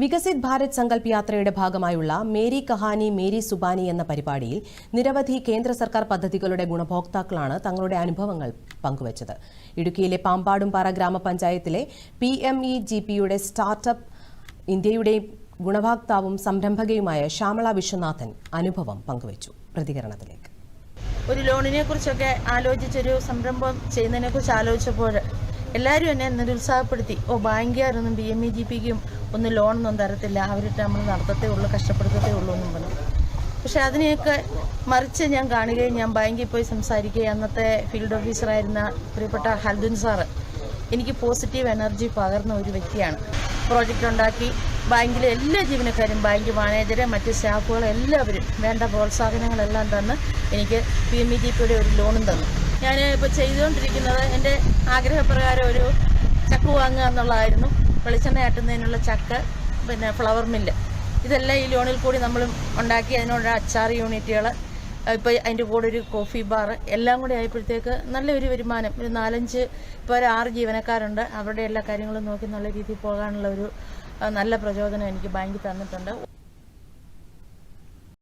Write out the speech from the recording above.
വികസിത് ഭാരത് സങ്കല്പ് യാത്രയുടെ ഭാഗമായുള്ള Mary Kahani Mary Zubani എന്ന പരിപാടിയിൽ നിരവധി കേന്ദ്ര സർക്കാർ പദ്ധതികളുടെ ഗുണഭോക്താക്കളാണ് തങ്ങളുടെ അനുഭവങ്ങൾ പങ്കുവച്ചത്. ഇടുക്കിയിലെ പാമ്പാടുംപാറ ഗ്രാമപഞ്ചായത്തിലെ പി എം ഇ ജി പിയുടെ സ്റ്റാർട്ടപ്പ് ഇന്ത്യയുടെ ഗുണഭോക്താവും സംരംഭകയുമായ ശ്യാമള വിശ്വനാഥൻ അനുഭവം പങ്കുവച്ചു. പ്രതികരണത്തിലേക്ക്. ഒരു ലോണിനെ കുറിച്ചൊക്കെ ആലോചിച്ചൊരു സംരംഭം ചെയ്യുന്നതിനെ കുറിച്ച് ആലോചിച്ചപ്പോൾ എല്ലാവരും എന്നെ നിരുത്സാഹപ്പെടുത്തി. ഓ ബാങ്കുകാരൊന്നും ബി എം ഇ ജി പിക്കും ഒന്നും ലോണൊന്നും തരത്തില്ല. അവരിട്ട് നമ്മൾ നടത്തത്തേ ഉള്ളൂ കഷ്ടപ്പെടുത്തത്തേ ഉള്ളൂ എന്നും പറഞ്ഞു. പക്ഷെ അതിനെയൊക്കെ മറിച്ച് ഞാൻ കാണുകയും ഞാൻ ബാങ്കിൽ പോയി സംസാരിക്കുകയും അന്നത്തെ ഫീൽഡ് ഓഫീസറായിരുന്ന പ്രിയപ്പെട്ട ഹൽദുൻ സാറ് എനിക്ക് പോസിറ്റീവ് എനർജി പകർന്ന ഒരു വ്യക്തിയാണ്. പ്രോജക്റ്റ് ഉണ്ടാക്കി. ബാങ്കിലെ എല്ലാ ജീവനക്കാരും ബാങ്ക് മാനേജരെ മറ്റ് സ്റ്റാഫുകൾ എല്ലാവരും വേണ്ട പ്രോത്സാഹനങ്ങളെല്ലാം തന്ന് എനിക്ക് പി എം ഇ ജി പിയുടെ ഒരു ലോണും തന്നു. ഞാൻ ഇപ്പോൾ ചെയ്തുകൊണ്ടിരിക്കുന്നത് എന്റെ ആഗ്രഹപ്രകാരം ഒരു ചക്ക് വാങ്ങുക എന്നുള്ളതായിരുന്നു. വെളിച്ചെണ്ണ ആട്ടുന്നതിനുള്ള ചക്ക് പിന്നെ ഫ്ലവർ മില്ല് ഇതെല്ലാം ഈ ലോണിൽ കൂടി നമ്മൾ ഉണ്ടാക്കി അതിനുള്ള അച്ചാർ യൂണിറ്റുകൾ ഇപ്പോൾ അതിന്റെ കൂടെ ഒരു കോഫി ബാർ എല്ലാം കൂടി ആയപ്പോഴത്തേക്ക് നല്ലൊരു വരുമാനം. ഒരു നാലഞ്ച് ഇപ്പോൾ ഒരു ആറ് ജീവനക്കാരുണ്ട്. അവരുടെ എല്ലാ കാര്യങ്ങളും നോക്കി നല്ല രീതിയിൽ പോകാനുള്ള ഒരു നല്ല പ്രചോദനം എനിക്ക് ബാങ്കിൽ തന്നിട്ടുണ്ട്.